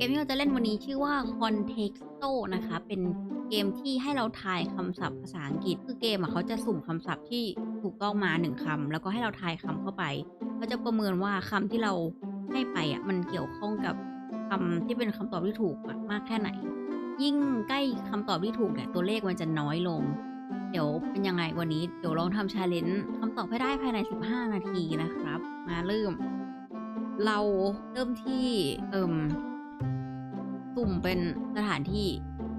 กมที่เราจะเล่นวันนี้ชื่อว่า Contexto นะคะ เป็นเกมที่ให้เราทายคำศัพท์ภาษาอังกฤษ คือเกมอะเขาจะสุ่มคำศัพท์ที่ถูกต้องมาหนึ่งคำแล้วก็ให้เราทายคำเข้าไปเขาจะประเมินว่าคำที่เราให้ไปอะมันเกี่ยวข้องกับคำที่เป็นคำตอบที่ถูกมากแค่ไหน ยิ่งใกล้คำตอบที่ถูกเนี่ยตัวเลขมันจะน้อยลง เดี๋ยวเป็นยังไงวันนี้เดี๋ยวลองทำชาเลนจ์คำตอบให้ได้ภายใน 15 นาทีนะครับ มาเริ่ม เราเริ่มที่เอิ่ม สุ่มเป็นสถานที่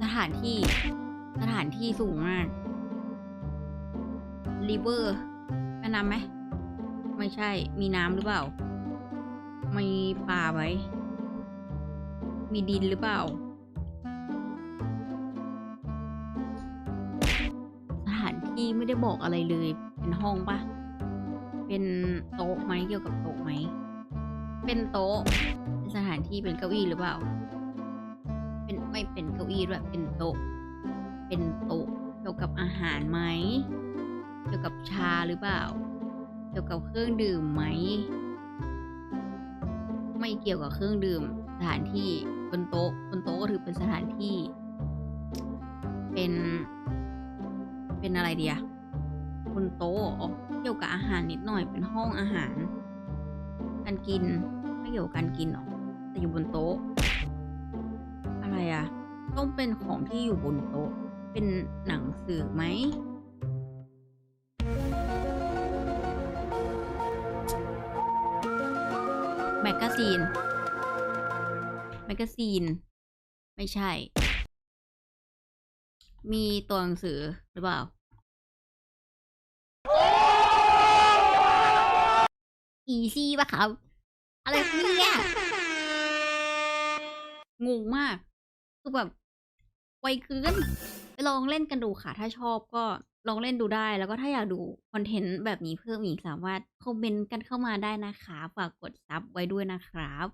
สถานที่ สถานที่สูงมาก river แม่น้ำไหม ไม่ใช่ มีน้ำหรือเปล่า มีป่าไหม มีดินหรือเปล่า สถานที่ไม่ได้บอกอะไรเลย เป็นห้องปะเป็นโต๊ะไหมเกี่ยวกับโต๊ะไหม เป็นโต๊ะเป็นสถานที่เป็นเก้าอี้หรือเปล่า เป็นไม่เป็นเก้าอี้ด้วยเป็นโต๊ะ เป็นโต๊ะเกี่ยวกับอาหารไหมเกี่ยวกับชาหรือเปล่า เกี่ยวกับเครื่องดื่มไหม ไม่เกี่ยวกับเครื่องดื่ม สถานที่บนโต๊ะบนโต๊ะก็ถือเป็นสถานที่ เป็น เป็นอะไรเดียบนโต๊ะเกี่ยวกับอาหารนิดหน่อยเป็นห้องอาหาร การกินไม่เกี่ยวกับการกินหรอแต่อยู่บนโต๊ะ อะไรอะต้องเป็นของที่อยู่บนโต๊ะ เป็นหนังสือไหม แมกกาซีน แมกกาซีน ไม่ใช่ มีตัวหนังสือหรือเปล่า อีซี่ปะครับ อะไรเนี่ย งงมาก คือแบบไวเกินไปลองเล่นกันดูค่ะ ถ้าชอบก็ลองเล่นดูได้ แล้วก็ถ้าอยากดูคอนเทนต์แบบนี้เพิ่มอีกสามารถคอมเมนต์กันเข้ามาได้นะคะ ฝากกดซับไว้ด้วยนะครับ